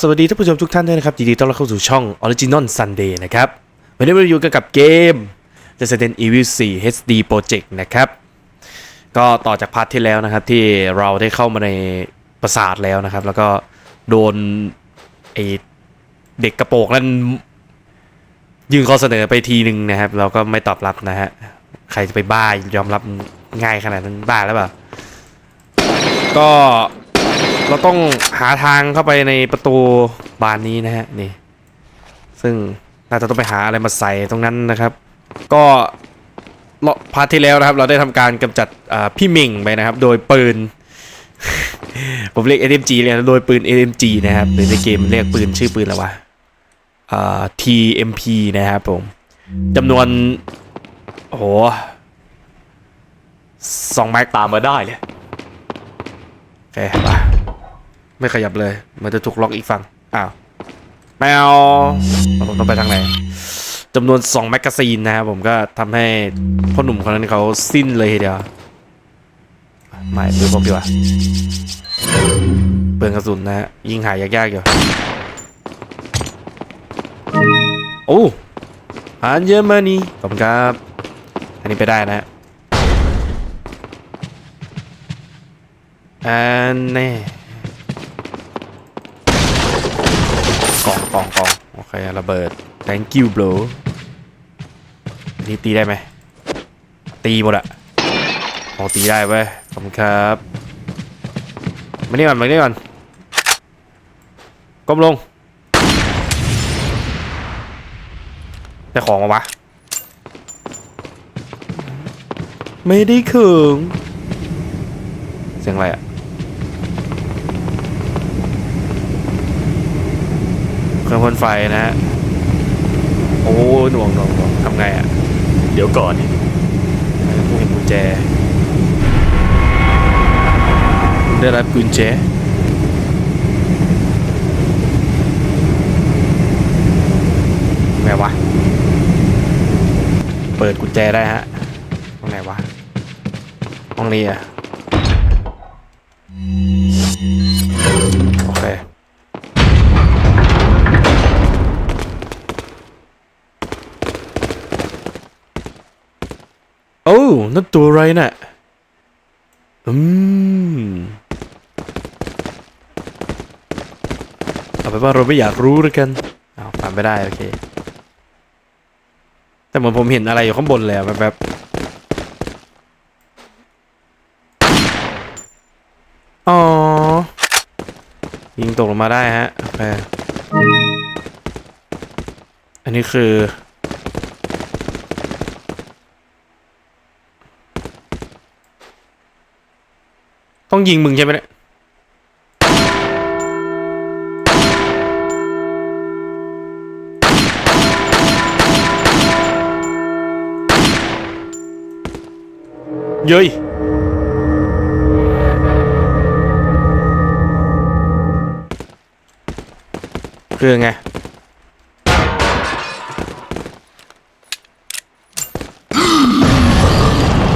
สวัสดีท่านผู้ชมทุกท่านด้วยนะครับยินดีต้อนรับเข้าสู่ช่อง Original Sunday นะครับ วันนี้เราอยู่กันกับเกม Resident Evil 4 HD Project นะครับ ก็ต่อจากพาร์ทที่แล้วนะครับ ที่เราได้เข้ามาในปราสาทแล้วนะครับ แล้วก็โดนไอเด็กกระโปรงนั้นยื่นข้อเสนอไปทีหนึ่งนะครับ เราก็ไม่ตอบรับนะฮะ ใครจะไปบ้ายอมรับง่ายขนาดนั้นบ้าแล้วเปล่าก็ เราต้องหาทางเข้าไปในประตูบานนี้นะฮะนี่ ซึ่งน่าจะต้องไปหาอะไรมาใส่ตรงนั้นนะครับ ก็เราพาร์ทที่แล้วนะครับ เราได้ทำการกำจัดอ่าพี่หมิงไปนะครับ โดยปืน ผมเรียก SMG เลยนะโดยปืน SMG นะครับหรือในเกมเรียกปืนชื่อปืนอะไรวะอ่า TMP นะครับผมจำนวนโอ้โหสองแม็กตามมาได้เลย โอเคไป ไม่ขยับเลย มันจะถูกล็อกอีกฝั่งอ้าวแมวผมต้องไปทางไหนจำนวน 2 แมกกาซีนนะครับผมก็ทำให้พ่อหนุ่มคนนั้นเขาสิ้นเลยทีเดียวไม่ปืนพกดีกว่าเปลืองกระสุนนะฮะยิงหายากๆอยู่โอ้ฮานเยอรมนีขอบคุณครับ อันนี้ไปได้นะฮะอันแน่ กองกองกองโอเคระเบิด thank you bro นนี่ตีได้ไหม ตีหมดอะโอ้ตีได้เว้ยขอบคุณครับมานี่ก่อนมานี่ก่อนก้มลง ได้ของมาวะ ไม่ได้เขิงเสียงอะไรอะเค รื่องพ่นไฟนะฮะโอ้หน่วงหน่วงหน่วงทำไงอะเดี๋ยวก่อนผู้เห็นกุญแจ ได้รับกุญแจไงวะ เปิดกุญแจได้ฮะตรงไหนวะ ห้องนี้อะ โอเค โอ้ นั่นตัวอะไรน่ะ อืม เอาไปว่าเราไม่อยากรู้แล้วกันเอาผ่านไปได้ โอเค แต่เหมือนผมเห็นอะไรอยู่ข้างบนเลยแบบแบบอ๋อ ยิงตกลงมาได้ฮะ โอเค อันนี้คือ ต้องยิงมึงใช่ไหมเนี่ยเย้ยคือไง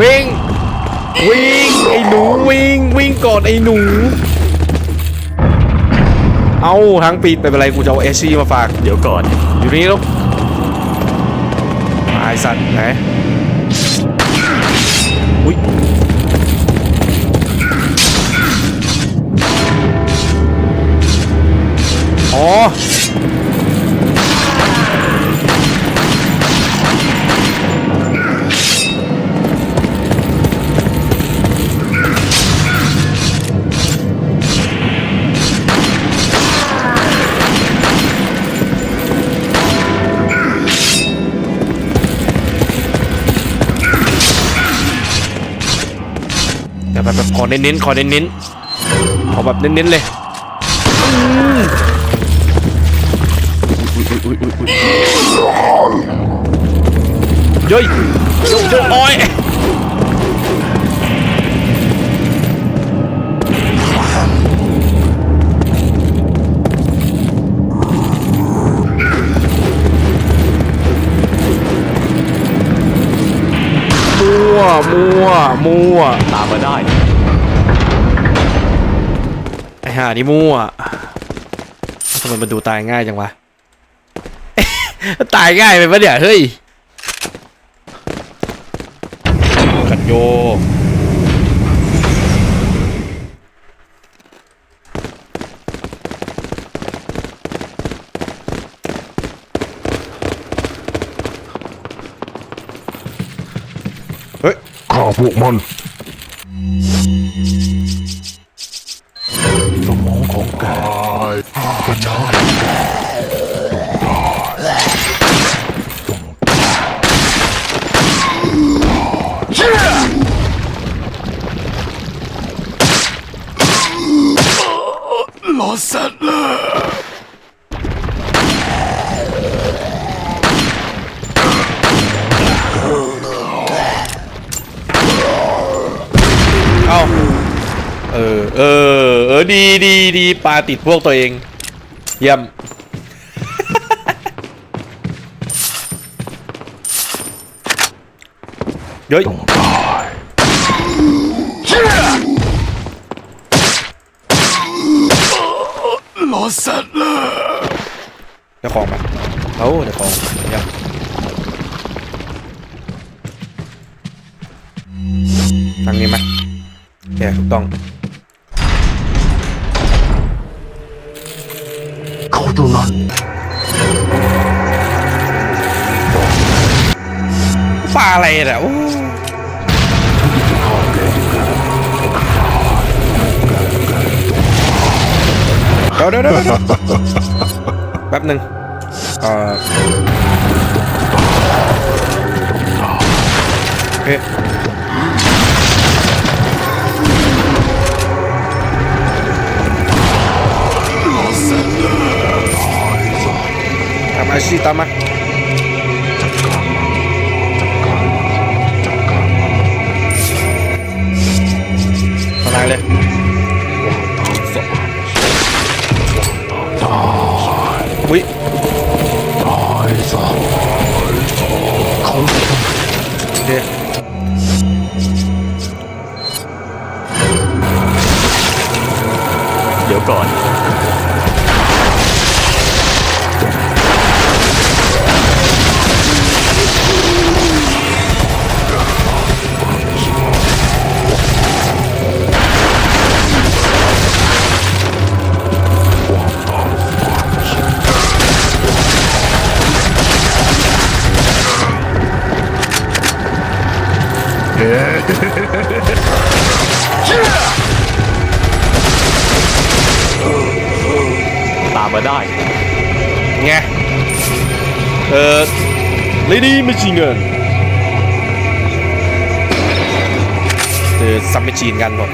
วิ่งวิ่งไอ้หนูวิ่งวิ่ง ก่อนไอ้หนู เอาทางปิดไม่เป็นไรกูจะเอาเอชี่มาฝาก เดี๋ยวก่อน อยู่นี่ลูกไอสัตว์ไหนอุ้ยอ๋อ แบบแบบขอเน้นๆขอเน้นๆขอแบบเน้นๆเลยอืมอุ๊ยอุ๊ยอุ๊ยอุ๊ยอุ๊ยเย้ยเย้ยเย้ยอ้ย วมั่วมั่วตามมาได้ไอห่านี่มั่วทำไมมันดูตายง่ายจังวะ ตายง่ายไปปะเนี่ยเฮ้ยกันโย เฮ้ีปลาติดพวกตัวเอง เยี่ยม เฮ้ยต้องตายลอสัตว์เลยจ้าของมาเอาเจ้าของเยี่ยมทางนี้ไหมแกถูกต้อง เขาตัวนั้น ปลาอะไรเนี่ยโอ้เดี๋ยวเดี๋ยวเดี๋ยวเดี๋ยวแป๊บหนึ่งเอ่อโอเค ทำอาชีพตา Machine Gun คือซับเมชีนกันหมด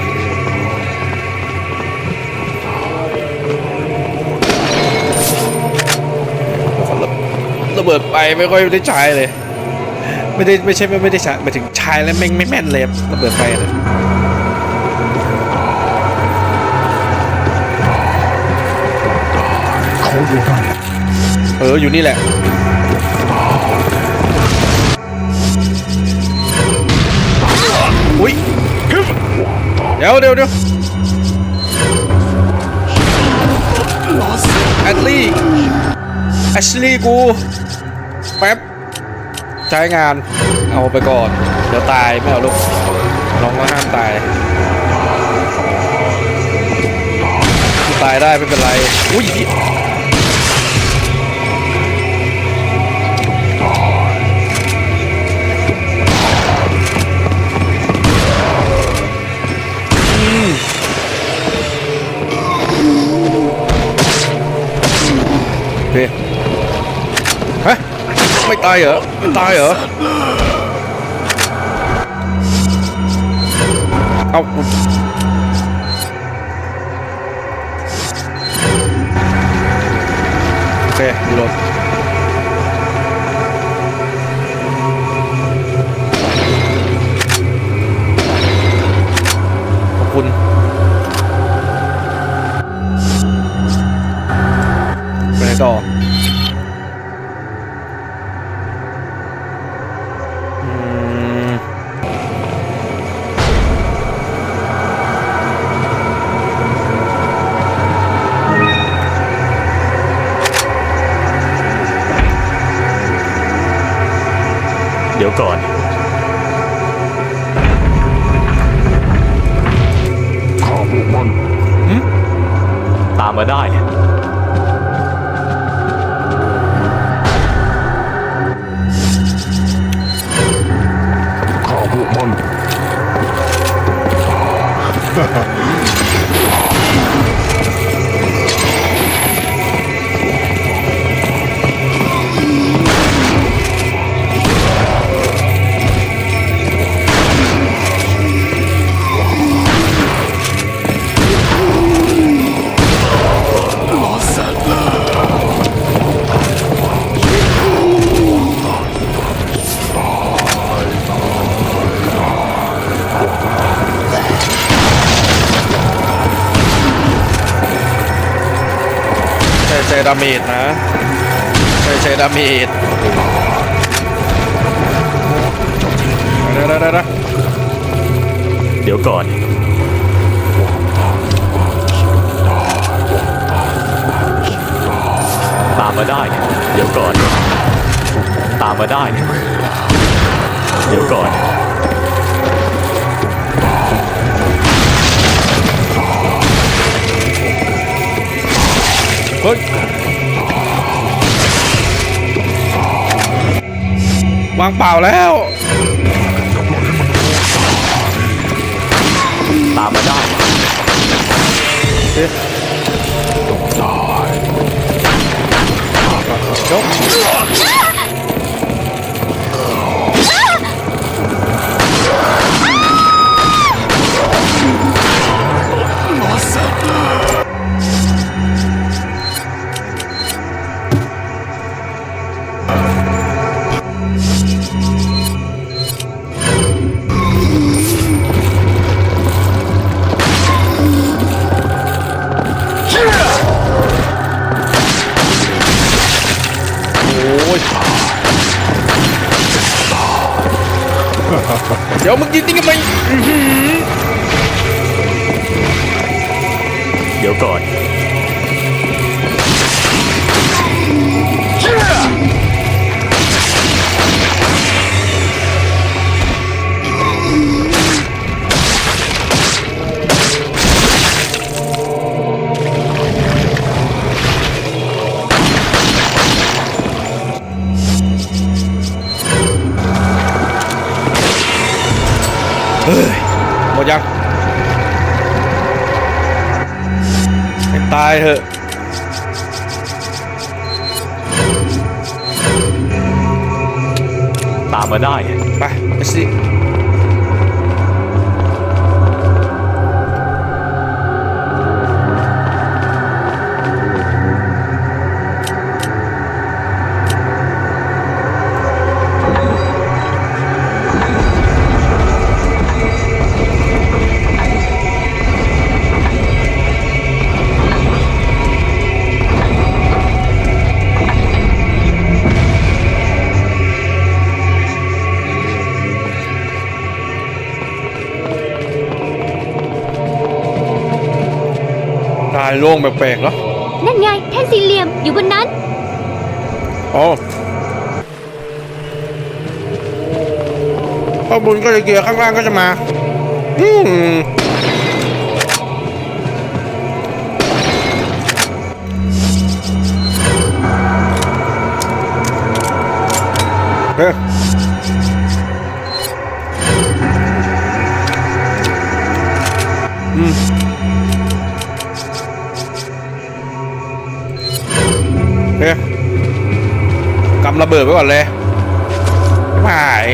ระเบิดไปไม่ค่อยได้ใช้เลย ไม่ได้ไม่ใช่ไม่ไม่ได้ใช้มาถึงใช้แล้วแม่งไม่แม่นเลยระเบิดไฟนะเขาอยู่นั่นเอออยู่นี่แหละ เดี๋ยวเดี๋ยวเดี๋ยวลอสัตว์แอดลี่แอชลี่กู แป๊บ ใช้งาน เอาไปก่อน เดี๋ยวตายไม่เอาลูกน้องก็ห้ามตาย ตายได้ไม่เป็นไร อุ้ย ตายเหรอตายเหรอเอาโอเคดูรถขอบคุณไปไหนต่อ ดาเมจนะใช่ใช่ดาเมจเดี๋ยวเดี๋ยวเดี๋ยวเดี๋ยวเดี๋ยวก่อน ตามมาได้ เดี๋ยวก่อน ตามมาได้ เดี๋ยวก่อนเฮ้ย วางเปล่าแล้วตามมาได้เอ๊ะยกโเดี๋ยวมึงยิงจริงกันไห หมดยังให้ตายเถอะตามมาได้ ไปไปสิ โล่งแปลกๆเหรอ นั่นไงแท่นสี่เหลี่ยมอยู่บนนั้น อ๋อข้างบนก็จะเกียร์ข้างล่างก็จะมาอืมเฮ้ยำระเบิดไว้ก่อนเลยหาย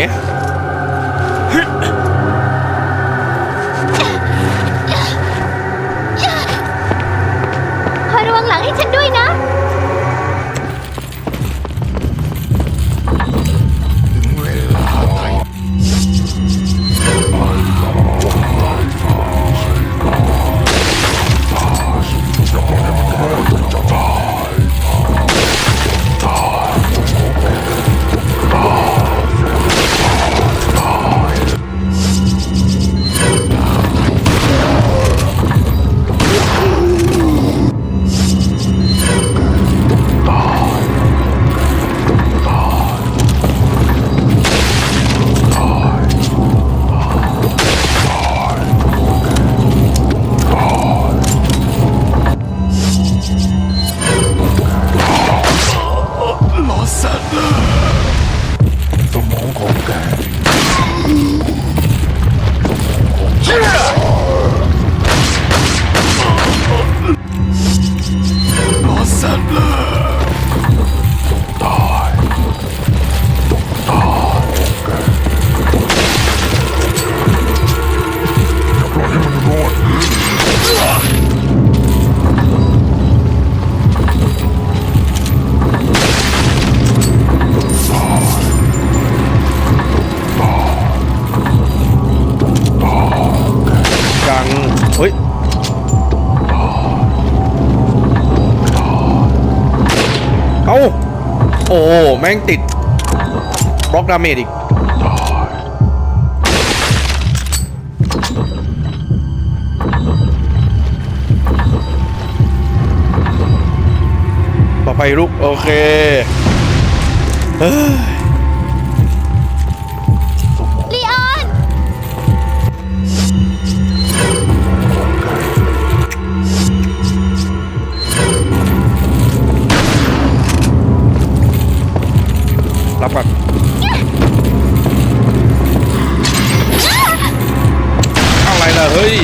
แม่งติดบล็อกดาเมจอีก ต่อไปลุกโอเคเฮ้ย ก่อนอะไรล่ะเฮ้ย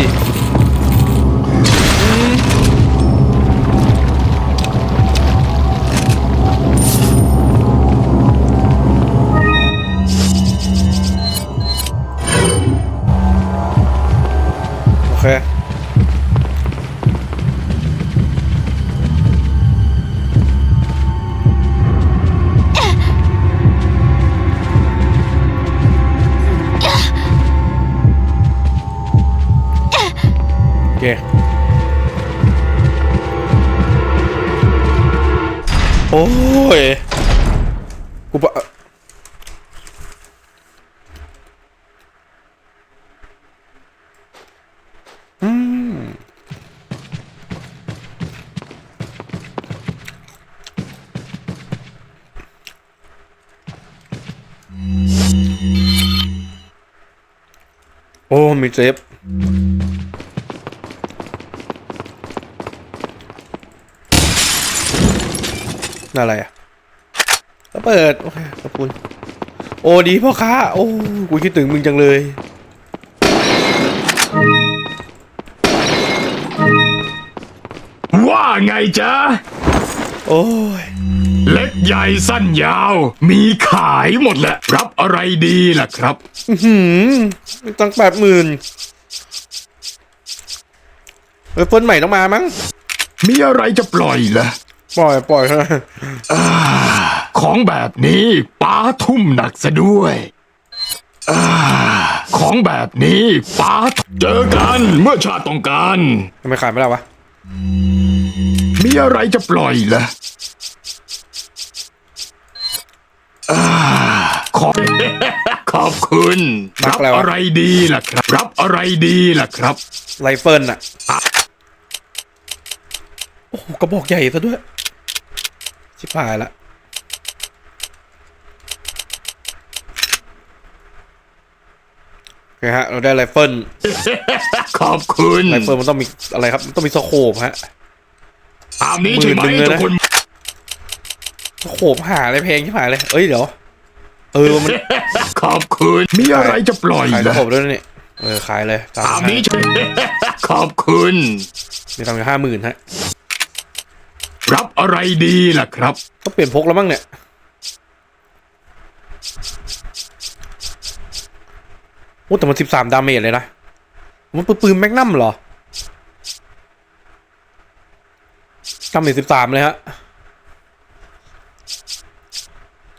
อ้มีเซฟอะไรอะแล้วเปิด โอเคขอบคุณ โอ้ดีพ่อค้า โอ้กูคิดถึงมึงจังเลย ว่าไงจ๊ะ โอ้ย เล็กใหญ่สั้นยาว มีขายหมดแหละ รับอะไรดีล่ะครับหืมตั้งแปดหมื่นเออเฟิร์นใหม่ต้องมามั้ง มีอะไรจะปล่อยล่ะ ปล่อยปล่อยเถอะของแบบนี้ป้าทุ่มหนักซะด้วยอาของแบบนี้ป้าเจอกันเมื่อชาติต้องการ ทำไมขายไม่ได้วะ มีอะไรจะปล่อยล่ะ อาขอขอบคุณบัรักบอะไรวะ อะไรดีล่ะครับ รับอะไรดีล่ะครับ ไรเฟิลน่ะโอ้โหกระบอกใหญ่ซะด้วย ชิบหายละโอเคฮะ เราได้ไรเฟิลขอบคุณไรเฟิลมันต้องมีอะไรครับ มันต้องมีสโคปฮะ ตามนี้ใช่ไหมหมื่นหนึ่งเลยนะทุกคนส โคปหาอะไรแพงชิบหายเลย เอ้ยเดี๋ยว เออมันขอบคุณ มีอะไรจะปล่อยขายสล่ะโคปด้วยนะเนี่ยเออขายเลยตามตามนี้นี้ใช่ขอบคุณมีตังค์อยู่ห้าหมื่นฮะ รับอะไรดีล่ะครับก็เปลี่ยนพกแล้วมั้งเนี่ย โอ้แต่มันสิบสามดาเมจเลยนะ มันปืนปืนแมกนัมเหรอดาเมจสิบสามเลยฮะ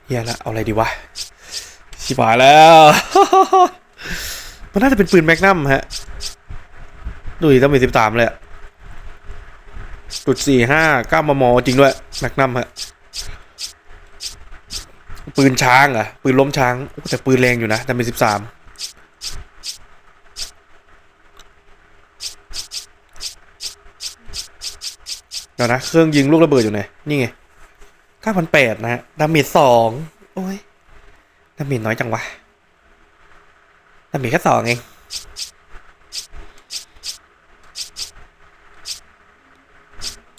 เฮียละเอาอะไรดีวะ ชิบหายแล้ว มันน่าจะเป็นปืนแมกนัมฮะ ดูดิดาเมจสิบสามเลยจุดสี่ห้าเก้ามมจริงด้วย แมกนัมฮะ ปืนช้างอะปืนล้มช้าง แต่ปืนแรงอยู่นะแต่เป็นสิบสามเดี๋ยวนะ เครื่องยิงลูกระเบิดอยู่ไหน นี่ไง เก้าพันแปดนะฮะ ดาเมจสองโอ้ย ดาเมจน้อยจังวะ ดาเมจแค่สองเอง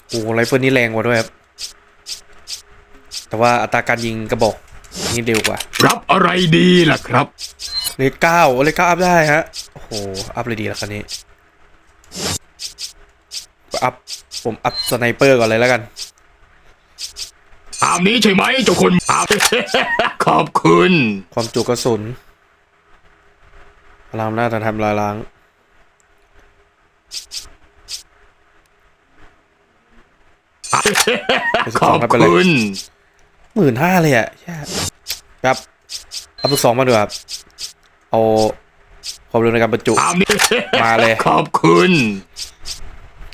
โอ้ไรเฟิลนี่แรงกว่าด้วยครับ แต่ว่าอัตราการยิงกระบอกนี่เร็วกว่า รับอะไรดีล่ะครับ เลขเก้าเลขเก้าอัพได้ฮะ โอ้โห อัพเลยดีแล้วคันนี้ อัพ ผมอัพสไนเปอร์ก่อนเลยแล้วกัน ตามนี้ใช่ไหมเจ้าคนตามขอบคุณ ความจุกระสุนพลังหน้าจะทำลายล้าง ขอบคุณหมื่นห้าเลยอะแย่ครับอัพลูกสองมาดูครับเอาความเร็วในการบรรจุตามนี้มาเลย ขอบคุณ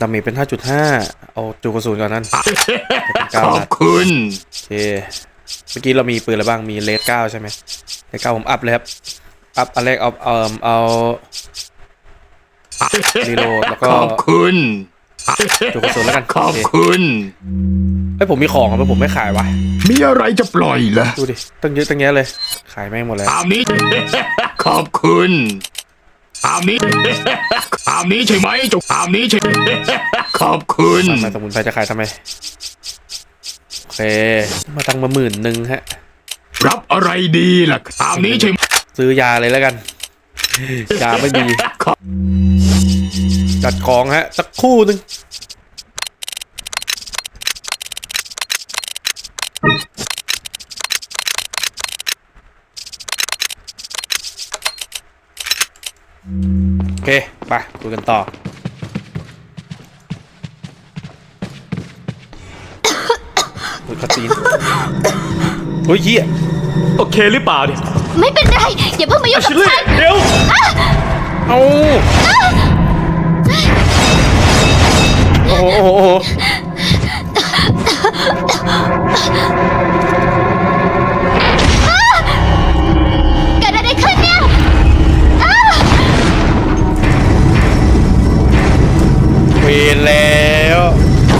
ดาเมจเป็น 5.5 เอาจูกระสุนก่อนนั่นเป็นขเก้าอบนัดคุณโอเคเมื่อกี้เรามีปืนอะไรบ้าง มีเลสเก้าใช่ไหมเลสเก้าผมอัพเลยครับ อัพอันแรกเอาเอาเอารีโหลดแล้วก็ขอบคุณจุกกระสุนแล้วกันขอบโอเคคุณเอ้ยผมมีของอะผมไม่ขายวะ มีอะไรจะปล่อยเหรอดูดิ ตั้งเยอะตั้งแยะเลย ขายแม่งหมดเลยตามนี้ขอบคุณ ตามนี้ ตามนี้ใช่ไหมจุกตามนี้ใช่ขอบคุณมาสมุนไพรจะขายทำไมโอเค มาตังค์มาหมื่นหนึ่งฮะ รับอะไรดีล่ะตามนี้ใช่ไหมซื้อยาเลยแล้วกัน ยาไม่มีขอบจัดของฮะ สักครู่หนึ่ง โอเค ไปคุยกันต่ออุ้ยคาตีนเฮ้ยเฮียโอเคหรือเปล่าเนี่ยไม่เป็นไร อย่าเพิ่งมายุ่งกับชิลลี่ฉันเดี๋ยวเอาโอ้โหโอ้โห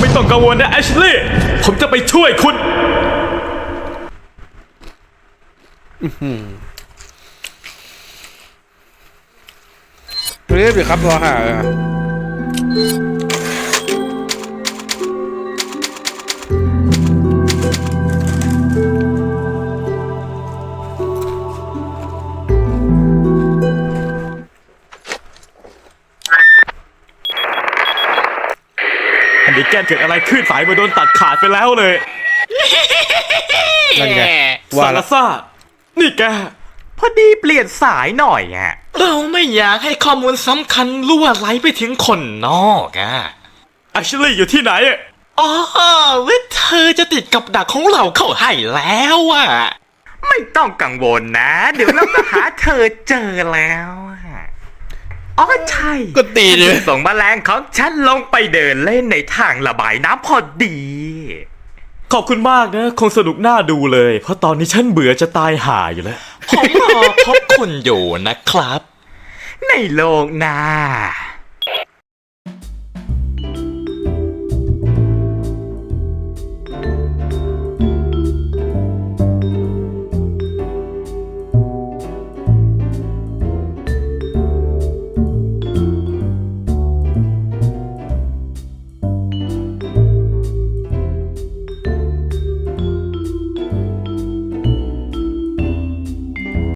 ไม่ต้องกังวลนะแอชลีย์ผมจะไปช่วยคุณ รีบอยู่ครับรอหาอะอัน นี้แกนเกิดอะไรขึ้นสายมาโดนตัดขาดไปแล้วเลยนั่นไงซาว่าลาละซ่า นี่แก พอดีเปลี่ยนสายหน่อยอะเราไม่อยากให้ข้อมูลสำคัญล่วไหลไปถึงคนนอกอะแอชลีย์อยู่ที่ไหนอะอ๋อเว่าเธอจะติดกับดักของเราเข้าให้แล้วอะไม่ต้องกังวลนะ เดี๋ยวเราจะหาเธอเจอแล้วอะ อ๋อใช่ก็ตีเลยส่งแมลงของฉันลงไปเดินเล่นในทางระบายน้ำพอดี ขอบคุณมากนะ คงสนุกน่าดูเลย เพราะตอนนี้ฉันเบื่อจะตายห่าอยู่แล้ว ผมรอพบคุณอยู่นะครับ ในโลกหน้า